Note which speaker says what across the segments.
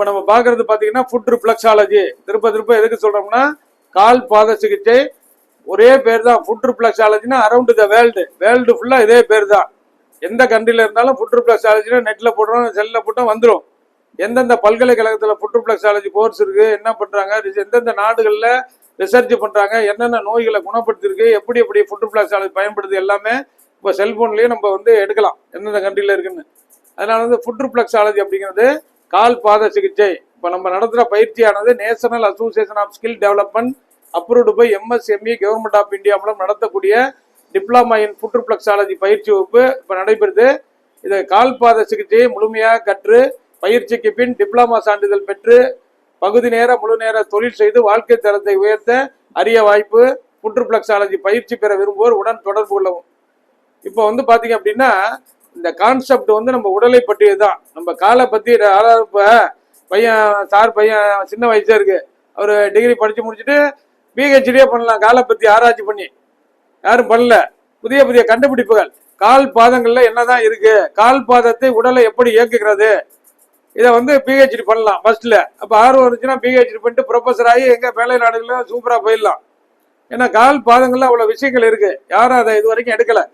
Speaker 1: இப்போ நம்ம பார்க்கறது பார்த்தீங்கன்னா ஃபுட் ரிஃப்ளக்ஸாலஜி திருப்ப திருப்ப எதுக்கு சொல்கிறோம்னா கால் பாத சிகிச்சை ஒரே பேர் தான் ஃபுட் ரிஃப்ளக்ஸாலஜினா அரவுண்டு த வேர்ல்டு வேர்ல்டு ஃபுல்லாக இதே பேர் தான் எந்த கண்ட்ரியில் இருந்தாலும் ஃபுட் ரிஃப்ளக்ஸாலஜினா நெட்டில் போடுறோம் செல்லில் போட்டோம் வந்துடும் எந்தெந்த பல்கலைக்கழகத்தில் ஃபுட் ரிஃப்ளக்ஸாலஜி கோர்ஸ் இருக்குது என்ன பண்ணுறாங்க எந்தெந்த நாடுகளில் ரிசர்ச் பண்ணுறாங்க என்னென்ன நோய்களை குணப்படுத்திருக்கு எப்படி எப்படி ஃபுட் ரிஃப்ளக்ஸாலஜி பயன்படுது எல்லாமே இப்போ செல்ஃபோன்லேயே நம்ம வந்து எடுக்கலாம் எந்தெந்த கண்ட்ரியில் இருக்குன்னு. அதனால வந்து ஃபுட் ரிஃப்ளக்ஸாலஜி அப்படிங்கிறது கால் பாத சிகிச்சை. இப்போ நம்ம நடத்துகிற பயிற்சியானது national association of skill development approved by MSME government of India மூலம் நடத்தக்கூடிய டிப்ளமா இன் புற்றுப்ளக்ஸாலஜி பயிற்சி வகுப்பு இப்போ நடைபெறுது. இது கால் பாத சிகிச்சையை முழுமையாக கற்று பயிற்சிக்கு பின் டிப்ளமா சான்றிதழ் பெற்று பகுதி நேர முழு நேர தொழில் செய்து வாழ்க்கை தரத்தை உயர்த்த அரிய வாய்ப்பு ஃபுட் பிளக்ஸாலஜி பயிற்சி பெற விரும்புவோர் உடன் தொடர்பு கொள்ளவும். இப்போ வந்து பார்த்தீங்க அப்படின்னா இந்த கான்செப்ட் வந்து நம்ம உடலை பற்றியது தான் நம்ம காலை பற்றி அதாவது பையன் சார் பையன் சின்ன வயசாக இருக்கு. அவர் டிகிரி படித்து முடிச்சுட்டு பிஹெச்டியே பண்ணலாம். காலை பத்தி ஆராய்ச்சி பண்ணி. யாரும் பண்ணல. புதிய புதிய கண்டுபிடிப்புகள். கால் பாதங்கள்ல என்னதான் இருக்குது கால் பாதத்தை உடலை எப்படி இயக்குகிறது? இதை வந்து பிஹெச்டி பண்ணலாம். ஃபர்ஸ்ட்ல அப்போ ஆர்வம் இருந்துச்சுன்னா பிஹெச்டி பண்ணிட்டு ப்ரொஃபஸர் ஆகி எங்கே மேலை நாடுகளில் சூப்பராக போயிடலாம். ஏன்னா கால் பாதங்களில் அவ்வளோ விஷயங்கள் இருக்குது யாரும் அதை இது வரைக்கும் எடுக்கலை.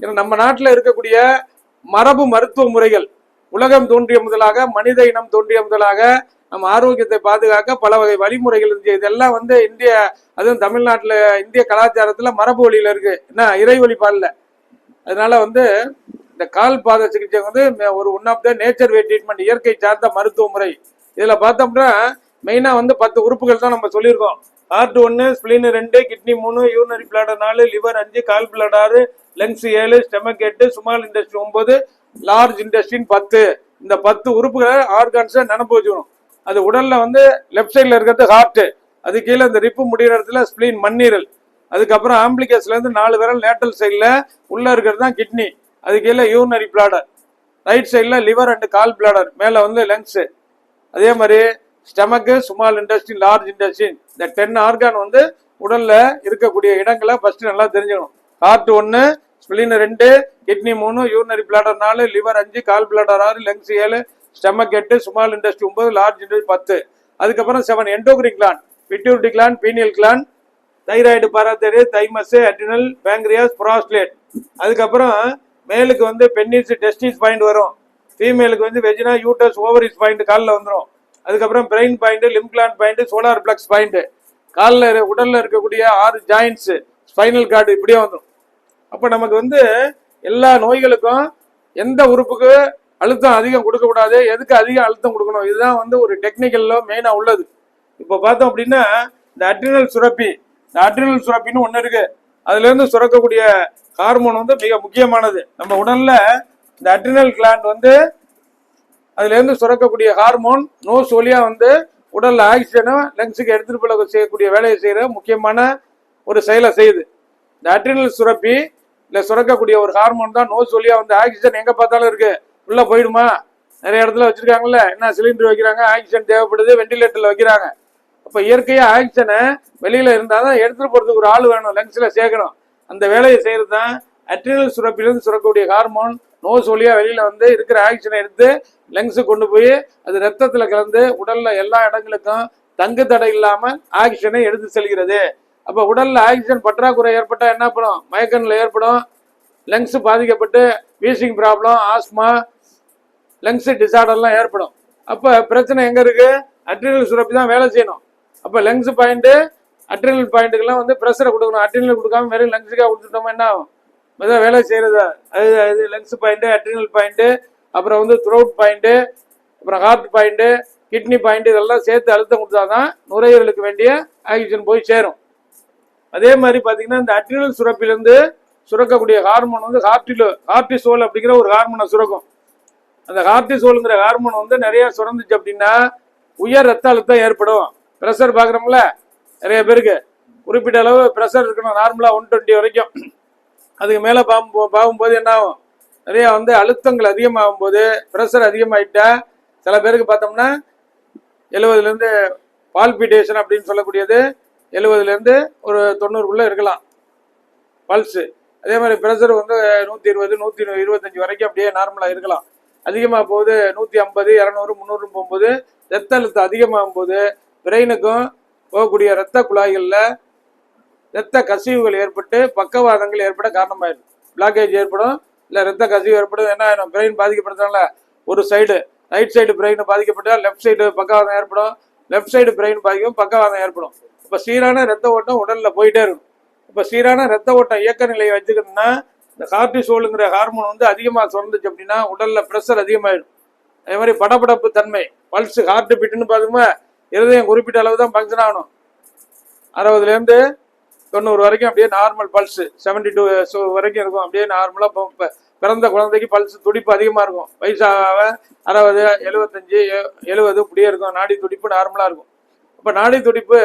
Speaker 1: ஏன்னா நம்ம நாட்டில் இருக்கக்கூடிய மரபு மருத்துவ முறைகள். உலகம் தோன்றிய முதலாக மனித இனம் தோன்றிய முதலாக நம்ம ஆரோக்கியத்தை பாதுகாக்க பல வகை வழிமுறைகள் இருந்துச்சு. இதெல்லாம் வந்து இந்திய அதுவும் தமிழ்நாட்டில் இந்திய கலாச்சாரத்தில் மரபு வழியில் இருக்கு. என்ன இறை வழிபாடல அதனால வந்து இந்த கால் பாத சிகிச்சை வந்து ஒரு one of the nature way treatment இயற்கை சார்ந்த மருத்துவ முறை. இதில் பார்த்தோம்னா மெயினாக வந்து பத்து உறுப்புகள் தான் நம்ம சொல்லியிருக்கோம். ஹார்ட் ஒன்று ஸ்பிளின் ரெண்டு கிட்னி மூணு யூனரி பிளாடர் நாலு லிவர் அஞ்சு கால் பிளாட் ஆறு லங்ஸ் ஏழு ஸ்டெமக் எட்டு ஸ்மால் இண்டஸ்ட்ரி ஒன்பது லார்ஜ் இண்டஸ்ட்ரின் பத்து. இந்த பத்து உறுப்புகளை ஆர்கான்ஸை நினப்பு வச்சுக்கணும். அது உடலில் வந்து லெஃப்ட் சைடில் இருக்கிறது ஹார்ட்டு அது கீழே இந்த ரிப்பு முடிகிற இடத்துல ஸ்பிளின் மண்ணீரல். அதுக்கப்புறம் ஆம்பிளிகஸ்லேருந்து நாலு விரல் லேட்டல் சைடில் உள்ளே இருக்கிறது தான் கிட்னி அது கீழே யூனரி பிளாடர் ரைட் சைடில் லிவர் அண்டு கால் பிளாடர் மேலே வந்து லங்ஸ் அதே மாதிரி stomach small industry large industry இந்த டென் ஆர்கான் வந்து உடலில் இருக்கக்கூடிய இடங்களை ஃபஸ்ட்டு நல்லா தெரிஞ்சுக்கணும். ஹார்ட் ஒன்று ஸ்பிளின் ரெண்டு கிட்னி மூணு யூனரி பிளாடர் நாலு லிவர் அஞ்சு கால் பிளாடர் ஆறு லங்ஸ் ஏழு ஸ்டமக் எட்டு ஸ்மால் இண்டஸ்ட்ரி ஒன்பது லார்ஜ் இண்டஸ்ட்ரி பத்து. அதுக்கப்புறம் seven endocrine gland pituitary gland pineal gland thyroid parathyroid thymus adrenal pancreas prostate அதுக்கப்புறம் மேலுக்கு வந்து பென்னிஸ் டெஸ்டிஸ் பாயிண்ட் வரும். ஃபீமேலுக்கு வந்து வெஜினா யூட்டஸ் ஓவரிஸ் பாயிண்ட் காலில் வந்துடும் அதுக்கப்புறம் brain point lymph gland point solar plexus point காலில் உடலில் இருக்கக்கூடிய ஆறு ஜாயின்ட்ஸ் ஸ்பைனல் கார்டு இப்படியே வந்துடும் அப்போ நமக்கு வந்து எல்லா நோய்களுக்கும் எந்த உறுப்புக்கு அழுத்தம் அதிகம் கொடுக்கக்கூடாது எதுக்கு அதிகம் அழுத்தம் கொடுக்கணும்? இதுதான் வந்து ஒரு டெக்னிக்கல்ல மெயினாக உள்ளது. இப்போ பார்த்தோம் அப்படின்னா இந்த அட்ரினல் சுரப்பி இந்த அட்ரினல் சுரப்பின்னு ஒன்று இருக்கு. அதுலேருந்து சுரக்கக்கூடிய ஹார்மோன் வந்து மிக முக்கியமானது. நம்ம உடலில் இந்த அட்ரினல் கிளாண்ட் வந்து அதுலேருந்து சுரக்கக்கூடிய ஹார்மோன் நோஸ் ஒலியாக வந்து உடலில் ஆக்சிஜனை லங்ஸுக்கு எடுத்துகிட்டு போல செய்யக்கூடிய வேலையை செய்கிற முக்கியமான ஒரு செயலை செய்யுது. இந்த அட்ரினல் சுரப்பி இல்ல சுரக்கக்கூடிய ஒரு ஹார்மோன் தான் நோஸ் வழியா வந்து ஆக்சிஜன் எங்க பார்த்தாலும் இருக்கு. உள்ள போயிடுமா? நிறைய இடத்துல வச்சிருக்காங்கல்ல. என்ன சிலிண்டர் வைக்கிறாங்க? ஆக்சிஜன் தேவைப்படுது. வெண்டிலேட்டர்ல வைக்கிறாங்க. அப்ப இயற்கையா ஆக்சிஜனை வெளியில இருந்தாதான் எடுத்துட்டு போறதுக்கு ஒரு ஆள் வேணும். லங்ஸ்ல சேர்க்கணும். அந்த வேலையை செய்கிறது தான் அட்ரினல் சுரப்பிலிருந்து சுரக்கக்கூடிய ஹார்மோன் நோஸ் வழியா வெளியில வந்து இருக்கிற ஆக்சிஜனை எடுத்து லங்ஸ் கொண்டு போய் அது ரத்தத்துல கலந்து உடல்ல எல்லா இடங்களுக்கும் தங்கு தடை இல்லாம ஆக்சிஜனை எடுத்து செல்கிறது. அப்போ உடலில் ஆக்சிஜன் பற்றாக்குறை ஏற்பட்டால் என்ன பண்ணும்? மயக்கநிலை ஏற்படும். லங்ஸ் பாதிக்கப்பட்டு வீசிங் ப்ராப்ளம் ஆஸ்மா லங்ஸ் டிசார்டர்லாம் ஏற்படும். அப்போ பிரச்சனை எங்கே இருக்குது அட்ரினல் சுரப்பி தான் வேலை செய்யணும். அப்போ லங்ஸ் பாயிண்ட்டு அட்ரினல் பாயிண்ட்டுக்கெல்லாம் வந்து ப்ரெஷரை கொடுக்கணும். அட்ரினல் கொடுக்காம வெறும் லங்ஸுக்காக கொடுத்துட்டோம்னா என்ன ஆகும்? அதான் வேலை செய்கிறது அது அது லங்ஸ் பாயிண்ட்டு அட்ரினல் பாயிண்ட்டு அப்புறம் வந்து த்ரோட் பாயிண்ட்டு அப்புறம் ஹார்ட் பாயிண்ட்டு கிட்னி பாயிண்ட் இதெல்லாம் சேர்த்து அழுத்தம் கொடுத்தாதான் நுரையீரலுக்கு வேண்டிய ஆக்சிஜன் போய் சேரும். அதே மாதிரி பார்த்தீங்கன்னா இந்த அட்ரினல் சுரப்பிலிருந்து சுரக்கக்கூடிய ஹார்மோன் வந்து ஹார்டிலோ ஹார்டிசோல் அப்படிங்கிற ஒரு ஹார்மோனை சுரக்கும். அந்த ஹார்டிசோலுங்கிற ஹார்மோன் வந்து நிறைய சுரந்துச்சு அப்படின்னா உயர் ரத்த அழுத்தம் ஏற்படும். ப்ரெஷர் பார்க்குறோம்ல நிறைய பேருக்கு. குறிப்பிட்ட அளவு ப்ரெஷர் இருக்கணும் நார்மலாக ஒன் டுவெண்ட்டி வரைக்கும். அதுக்கு மேலே பாகும் பாகும்போது என்ன ஆகும் நிறையா வந்து அழுத்தங்கள் அதிகமாகும் போது ப்ரெஷர் அதிகமாயிட்டா சில பேருக்கு பார்த்தோம்னா எழுபதுலேருந்து பால்பிட்டேஷன் அப்படின்னு சொல்லக்கூடியது எழுபதுலேருந்து ஒரு தொண்ணூறுக்குள்ளே இருக்கலாம். பல்ஸு அதே மாதிரி ப்ரெஷர் வந்து நூற்றி இருபது நூற்றி இருபத்தஞ்சி வரைக்கும் அப்படியே நார்மலாக இருக்கலாம். அதிகமாக போகுது நூற்றி ஐம்பது இரநூறு முந்நூறு போகும்போது ரத்த அழுத்தம் அதிகமாகும் போது பிரெயினுக்கும் போகக்கூடிய இரத்த குழாய்களில் இரத்த கசிவுகள் ஏற்பட்டு பக்கவாதங்கள் ஏற்பட காரணமாயிடும். பிளாக்கேஜ் ஏற்படும் இல்லை ரத்த கசிவு ஏற்படும். என்ன ஆயிடும்? பிரெயின் பாதிக்கப்படுறதுனால ஒரு சைடு ரைட் சைடு பிரெயின் பாதிக்கப்பட்டால் லெஃப்ட் சைடு பக்கவாதம் ஏற்படும். லெஃப்ட் சைடு பிரெயின் பாதிக்கும் பக்கவாதம் ஏற்படும். இப்போ சீரான ரத்த ஓட்டம் உடலில் போயிட்டே இருக்கும். இப்போ சீரான ரத்த ஓட்டம் இயக்க நிலையை வச்சுக்கணும்னா இந்த கார்டிசோலுங்கிற ஹார்மோன் வந்து அதிகமாக சுரந்துச்சு அப்படின்னா உடலில் ப்ரெஷர் அதிகமாயிடும். அதே மாதிரி படபடப்பு தன்மை பல்ஸ் ஹார்ட் பீட்டுன்னு பார்த்தோமா இருதயம் குறிப்பிட்ட அளவு தான் ஃபங்க்ஷன் ஆகணும் அறுபதுலேருந்து தொண்ணூறு வரைக்கும் அப்படியே நார்மல் பல்ஸ் செவன்டி டூ வரைக்கும் இருக்கும். அப்படியே நார்மலாக பிறந்த குழந்தைக்கு பல்ஸ் துடிப்பு அதிகமாக இருக்கும். வயசாக அறுபது எழுபத்தஞ்சு எழுபது இப்படியே இருக்கும். நாடி துடிப்பு நார்மலாக இருக்கும். இப்போ நாடி துடிப்பு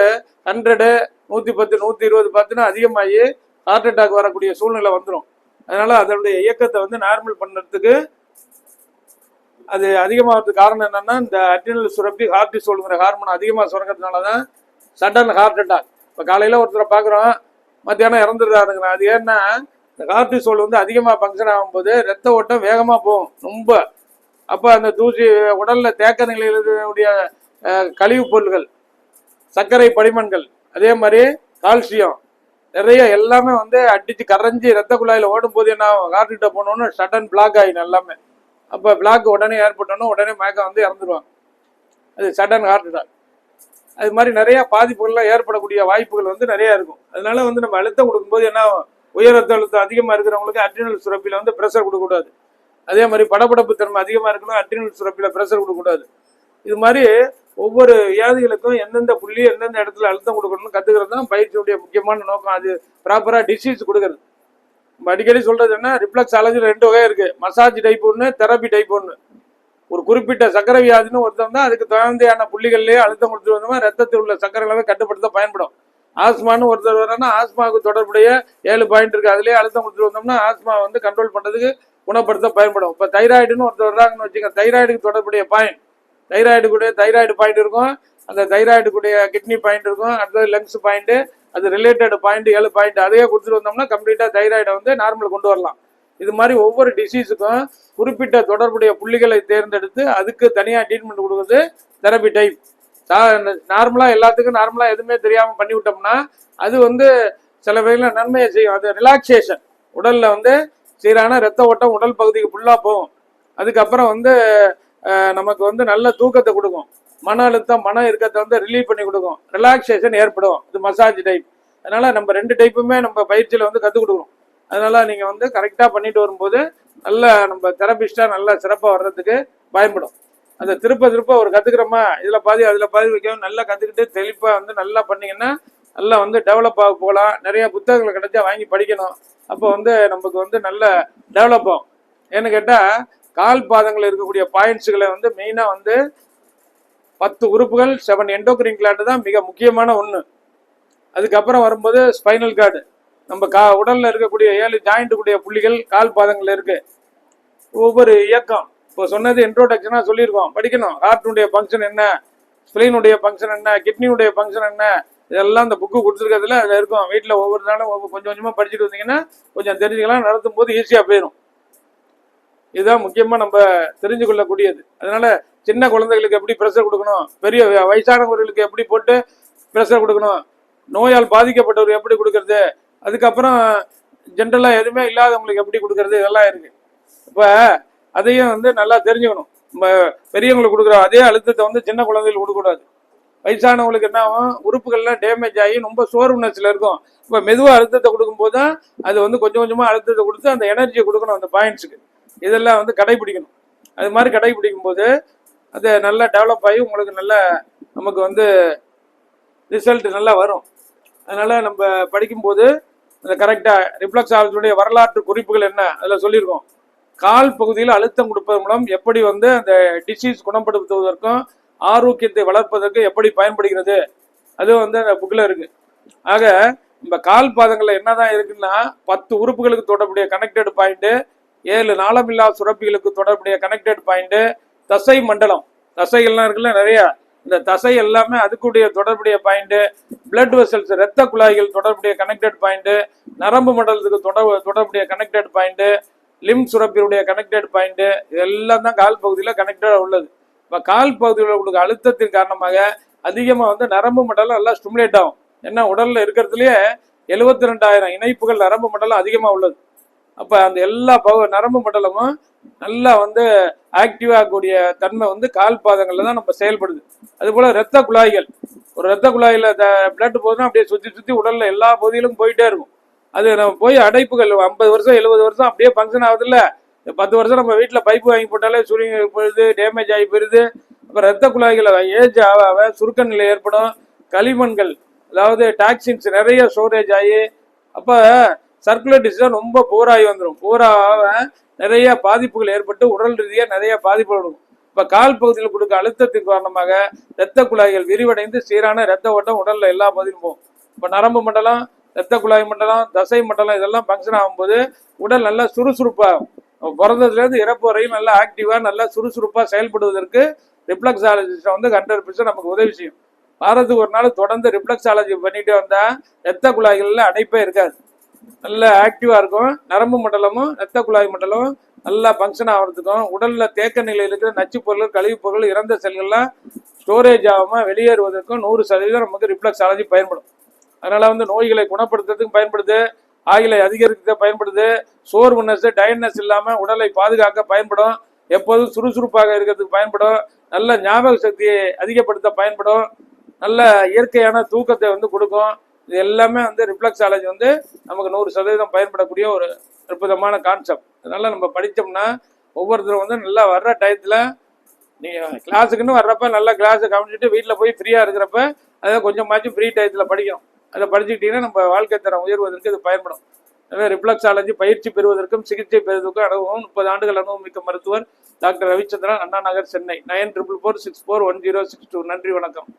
Speaker 1: ஹண்ட்ரடு நூற்றி பத்து நூற்றி இருபது பார்த்துன்னா அதிகமாகி ஹார்ட் அட்டாக் வரக்கூடிய சூழ்நிலை வந்துடும் அதனால அதனுடைய இயக்கத்தை வந்து நார்மல் பண்ணுறதுக்கு அது அதிகமாகிறதுக்கு காரணம் என்னென்னா இந்த அட்ரினல் சுரப்பி ஹார்டிசோலுங்கிற ஹார்மோன் அதிகமாக சுரக்கிறதுனால தான் சடன் ஹார்ட் அட்டாக் இப்போ காலையில் ஒருத்தரை பார்க்குறோம் மத்தியானம் இறந்துடுறாருங்கிற அது ஏன்னா இந்த கார்டிசோல் வந்து அதிகமாக ஃபங்க்ஷன் ஆகும்போது ரத்த ஓட்டம் வேகமாக போகும் ரொம்ப. அப்போ அந்த தூசி உடலில் தேக்க நிலையிலுடைய கழிவுப் பொருள்கள் சர்க்கரை படிமன்கள் அதே மாதிரி கால்சியம். நிறைய எல்லாமே வந்து அடித்து கரைஞ்சி ரத்த குழாயில் ஓடும்போது என்ன ஆகும்? போனோன்னு சடன் பிளாக் ஆகிடும் எல்லாமே. அப்போ பிளாக் உடனே ஏற்பட்டோன்னு உடனே மயக்கம் வந்து இறந்துடுவாங்க அது சடன் ஹார்ட் அட்டாக் அது மாதிரி நிறைய பாதிப்புகள்லாம் ஏற்படக்கூடிய வாய்ப்புகள் வந்து நிறைய இருக்கும். அதனால வந்து நம்ம அழுத்தம் கொடுக்கும்போது என்ன ஆகும்? உயர் ரத்த அழுத்தம் அதிகமாக இருக்கிறவங்களுக்கு அட்ரினல் சுரப்பியில் வந்து ப்ரெஷர் கொடுக்கக்கூடாது. அதே மாதிரி படப்படப்பு தன்மை அதிகமாக இருக்கணும் அட்ரினல் சுரப்பியில் ப்ரெஷர் கொடுக்கக்கூடாது. இது மாதிரி ஒவ்வொரு வியாதிகளுக்கும் எந்தெந்த புள்ளி எந்தெந்த இடத்துல அழுத்தம் கொடுக்கணும்னு கற்றுக்கிறது தான் பயிற்சியுடைய முக்கியமான நோக்கம். அது ப்ராப்பராக டிசீஸ் கொடுக்கறது. அடிக்கடி சொல்றது என்ன? ரிப்ளக்ஸ் அலர்ஜி ரெண்டு வகை இருக்கு. மசாஜ் டைப் ஒன்று தெரப்பி டைப் ஒன்று ஒரு குறிப்பிட்ட சக்கரை வியாதின்னு ஒருத்தம் தான் அதுக்கு தகுந்தையான புள்ளிகள்லேயே அழுத்தம் கொடுத்து வந்தோம்னா ரத்தத்தில் உள்ள சக்கரை அளவை கட்டுப்படுத்த பயன்படும். ஆஸ்மான்னு ஒருத்தர் வர்றான்னா ஆஸ்மாவுக்கு தொடர்புடைய ஏழு பாயிண்ட் இருக்கு. அதுலேயே அழுத்தம் கொடுத்துட்டு வந்தோம்னா ஆஸ்மா வந்து கண்ட்ரோல் பண்ணுறதுக்கு குணப்படுத்த பயன்படும். இப்போ தைராய்டுன்னு ஒருத்தர் வர்றாங்கன்னு வச்சுக்கோங்க. தைராய்டுக்கு தொடர்புடைய பாயிண்ட் தைராய்டு கூட தைராய்டு பாயிண்ட் இருக்கும். அந்த தைராய்டு கூடிய கிட்னி பாயிண்ட் இருக்கும். அடுத்தது லங்ஸ் பாயிண்ட் அது ரிலேட்டட் பாயிண்ட் ஏழு பாயிண்ட் அதையே கொடுத்துட்டு வந்தோம்னா கம்ப்ளீட்டாக தைராய்டை வந்து நார்மல் கொண்டு வரலாம். இது மாதிரி ஒவ்வொரு டிசீஸுக்கும் குறிப்பிட்ட தொடர்புடைய புள்ளிகளை தேர்ந்தெடுத்து அதுக்கு தனியாக ட்ரீட்மெண்ட் கொடுக்குறது தெரப்பி டைப் நார்மலாக எல்லாத்துக்கும் நார்மலாக எதுவுமே தெரியாமல் பண்ணி விட்டோம்னா அது வந்து சில வகையில் நன்மையை செய்யும். அது ரிலாக்ஸேஷன் உடலில் வந்து சீரான ரத்த ஓட்டம் உடல் பகுதிக்கு ஃபுல்லாக போகும். அதுக்கப்புறம் வந்து நமக்கு வந்து நல்ல தூக்கத்தை கொடுக்கும். மன அழுத்தம் மன இருக்கத்தை வந்து ரிலீவ் பண்ணி கொடுக்கும். ரிலாக்ஸேஷன் ஏற்படும். இது மசாஜ் டைப் அதனால நம்ம ரெண்டு டைப்புமே நம்ம பயிற்சியில் வந்து கற்றுக் கொடுக்கணும். அதனால நீங்கள் வந்து கரெக்டாக பண்ணிட்டு வரும்போது நல்ல நம்ம தெரபிஸ்டாக நல்ல சிறப்பாக வர்றதுக்கு பயன்படும். அதை திருப்ப திருப்ப ஒரு கற்றுக்குறோமா இதில் பாதி அதில் பாதி வைக்கவும் நல்லா கற்றுக்கிட்டு தெளிப்பாக வந்து நல்லா பண்ணிங்கன்னா நல்லா வந்து டெவலப் ஆக போகலாம். நிறைய புத்தகங்கள் கிடைச்சா வாங்கி படிக்கணும். அப்போ வந்து நமக்கு வந்து நல்ல டெவலப் ஆகும். ஏன்னு கேட்டால் கால் பாதங்களில் இருக்கக்கூடிய பாயிண்ட்ஸுகளை வந்து மெயினாக வந்து பத்து உறுப்புகள் செவன் எண்டோக்ரின் கிளாண்டு தான் மிக முக்கியமான ஒன்று அதுக்கப்புறம் வரும்போது ஸ்பைனல் கார்டு நம்ம கா உடலில் இருக்கக்கூடிய ஏழு ஜாயிண்ட்டுக்குடைய கூடிய புள்ளிகள் கால் பாதங்கள்ல இருக்குது ஒவ்வொரு இயக்கம். இப்போ சொன்னது இன்ட்ரோடக்ஷனாக சொல்லியிருக்கோம். படிக்கணும். ஹார்ட்டுடைய ஃபங்க்ஷன் என்ன? ஸ்பிளைனுடைய ஃபங்க்ஷன் என்ன? கிட்னியுடைய ஃபங்க்ஷன் என்ன? இதெல்லாம் இந்த புக்கு கொடுத்துருக்கிறதுல அதில் இருக்கும். வீட்டில் ஒவ்வொரு நாளும் ஒவ்வொரு கொஞ்சம் கொஞ்சமாக படிச்சுட்டு வந்தீங்கன்னா கொஞ்சம் தெரிஞ்சுக்கலாம். நடத்தும் போது ஈஸியாக போயிடும் இதுதான் முக்கியமாக நம்ம தெரிஞ்சு கொள்ளக்கூடியது. அதனால சின்ன குழந்தைகளுக்கு எப்படி ப்ரெஷர் கொடுக்கணும்? பெரிய வயசானவர்களுக்கு எப்படி போட்டு ப்ரெஷர் கொடுக்கணும்? நோயால் பாதிக்கப்பட்டவர் எப்படி கொடுக்கறது? அதுக்கப்புறம் ஜென்ரலாக எதுவுமே இல்லாதவங்களுக்கு எப்படி கொடுக்கறது? இதெல்லாம் இருக்கு. இப்போ அதையும் வந்து நல்லா தெரிஞ்சுக்கணும். நம்ம பெரியவங்களுக்கு கொடுக்குற அதே அழுத்தத்தை வந்து சின்ன குழந்தைகளுக்கு கொடுக்கக்கூடாது. வயசானவங்களுக்கு என்ன ஆகும்? உறுப்புகள்லாம் டேமேஜ் ஆகி ரொம்ப சோர்வுனஸ்ல இருக்கும். இப்போ மெதுவாக அழுத்தத்தை கொடுக்கும்போது தான் அது வந்து கொஞ்சம் கொஞ்சமாக அழுத்தத்தை கொடுத்து அந்த எனர்ஜியை கொடுக்கணும் அந்த பாயிண்ட்ஸுக்கு இதெல்லாம் வந்து கடைபிடிக்கணும். அது மாதிரி கடைபிடிக்கும் போது அது நல்லா டெவலப் ஆகி உங்களுக்கு நல்ல நமக்கு வந்து ரிசல்ட் நல்லா வரும். அதனால் நம்ம படிக்கும்போது அந்த கரெக்டாக ரிஃப்ளக்ஸ் ஆல்ஸுடைய வரலாற்று குறிப்புகள் என்ன அதில் சொல்லியிருக்கோம். கால் பகுதியில் அழுத்தம் கொடுப்பதன் மூலம் எப்படி வந்து அந்த டிசீஸ் குணப்படுத்துவதற்கும் ஆரோக்கியத்தை வளர்ப்பதற்கு எப்படி பயன்படுகிறது. அதுவும் வந்து அந்த புக்கில் இருக்குது ஆக நம்ம கால் பாதங்களில் என்னதான் இருக்குன்னா பத்து உறுப்புகளுக்கு தொடர்புடைய கனெக்டட் பாயிண்ட்டு ஏழு நாளமில்லா சுரப்பிகளுக்கு தொடர்புடைய கனெக்டட் பாயிண்ட் தசை மண்டலம். தசைகள்லாம் இருக்குல்ல நிறைய. இந்த தசை எல்லாமே அதுக்குடைய தொடர்புடைய பாயிண்ட் பிளட் வெசல்ஸ் ரத்த குழாய்கள் தொடர்புடைய கனெக்டட் பாயிண்ட் நரம்பு மண்டலத்துக்கு தொடர்பு தொடர்புடைய கனெக்டட் பாயிண்ட் லிம் சுரப்பியுடைய கனெக்டட் பாயிண்ட் இதெல்லாம் தான் கால் பகுதியில் கனெக்டடாக உள்ளது. இப்போ கால் பகுதியில் உங்களுக்கு அழுத்தத்தின் காரணமாக அதிகமாக வந்து நரம்பு மண்டலம் நல்லா ஸ்டிமுலேட் ஆகும். ஏன்னா உடலில் இருக்கிறதுலையே எழுபத்தி ரெண்டாயிரம் இணைப்புகள் நரம்பு மண்டலம் அதிகமாக உள்ளது. அப்போ அந்த எல்லா பக நரம்பு மண்டலமும் நல்லா வந்து ஆக்டிவாக கூடிய தன்மை வந்து கால் பாதங்களில் தான் நம்ம செயல்படுது. அதுபோல் ரத்த குழாய்கள். ஒரு ரத்த குழாயில் பிளட் போகுதுன்னா அப்படியே சுற்றி சுற்றி உடலில் எல்லா பகுதியிலும் போயிட்டே இருக்கும். அது நம்ம போய் அடைப்புகள் ஐம்பது வருஷம் எழுபது வருஷம் அப்படியே ஃபங்க்ஷன் ஆகுதுல்ல. பத்து வருஷம் நம்ம வீட்டில் பைப்பு வாங்கி போட்டாலே சுருங்கி போயிடுது டேமேஜ் ஆகி போயிடுது. அப்புறம் ரத்த குழாய்கள் ஏஜ் ஆக ஆக சுருக்க நிலை ஏற்படும். களிமண்கள் அதாவது டாக்ஸின்ஸ் நிறைய ஸ்டோரேஜ் ஆகி அப்போ சர்க்குலேட்டிஸ் ரொம்ப போராகி வந்துடும் போராக நிறைய பாதிப்புகள் ஏற்பட்டு உடல் ரீதியாக நிறைய பாதிப்புகள் வரும். இப்போ கால் பகுதியில் கொடுக்க அழுத்தத்தின் காரணமாக இரத்த குழாய்கள் விரிவடைந்து சீரான இரத்த ஓட்டம் உடலில் எல்லா பகுதியும் போகும். இப்போ நரம்பு மண்டலம் இரத்த குழாய் மண்டலம் தசை மண்டலம் இதெல்லாம் ஃபங்க்ஷன் ஆகும்போது உடல் நல்லா சுறுசுறுப்பாக பிறந்ததுலேருந்து இறப்பு வரையும் நல்லா ஆக்டிவாக நல்லா சுறுசுறுப்பாக செயல்படுவதற்கு ரிஃப்ளக்ஸாலஜிஸ்ட்டை வந்து ஹண்ட்ரட் பர்சன்ட் நமக்கு உதவி செய்யும். வாரத்துக்கு ஒரு நாள் தொடர்ந்து ரிப்ளக்ஸாலஜி பண்ணிட்டு வந்தால் இரத்த குழாய்களில் அடைப்பே இருக்காது. நல்ல ஆக்டிவாக இருக்கும். நரம்பு மண்டலமும் ரத்த குழாய் மண்டலமும் நல்லா ஃபங்க்ஷன் ஆகிறதுக்கும் உடலில் தேக்க நிலையில் இருக்கிற நச்சு பொருள் கழிவுப் பொருள் இறந்த செல்கள்லாம் ஸ்டோரேஜ் ஆகாமல் வெளியேறுவதற்கும் நூறு சதவீதம் நமக்கு ரிஃப்ளக்ஸாலஜி பயன்படும். அதனால் வந்து நோய்களை குணப்படுத்துறதுக்கும் பயன்படுது. ஆயிலை அதிகரிக்க பயன்படுது. சோர்வுனஸ் டயட்னஸ் இல்லாமல் உடலை பாதுகாக்க பயன்படும். எப்போதும் சுறுசுறுப்பாக இருக்கிறதுக்கு பயன்படும். நல்ல ஞாபக சக்தியை அதிகப்படுத்த பயன்படும். நல்ல இயற்கையான தூக்கத்தை வந்து கொடுக்கும். இது எல்லாமே வந்து ரிஃப்ளெக்ஸாலஜி வந்து நமக்கு நூறு சதவீதம் பயன்படக்கூடிய ஒரு அற்புதமான கான்செப்ட் அதனால் நம்ம படித்தோம்னா ஒவ்வொருத்தரும் வந்து நல்லா வர்ற டயத்தில் நீங்கள் கிளாஸுக்குன்னு வர்றப்ப நல்லா கிளாஸை கவனிச்சுட்டு வீட்டில் போய் ஃப்ரீயாக இருக்கிறப்ப அதை கொஞ்சமாச்சும் ஃப்ரீ டயத்தில் படிக்கணும். அதை படிச்சுக்கிட்டிங்கன்னா நம்ம வாழ்க்கை தரம் உயர்வதற்கு இது பயன்படும். எனவே ரிஃப்ளக்ஸாலஜி பயிற்சி பெறுவதற்கும் சிகிச்சை பெறுவதற்கும் அனுபவம் முப்பது ஆண்டுகள் அனுபவம் மிக்க மருத்துவர் doctor Ravichandran Anna Nagar Chennai. Nine triple four six four one zero six two நன்றி வணக்கம்.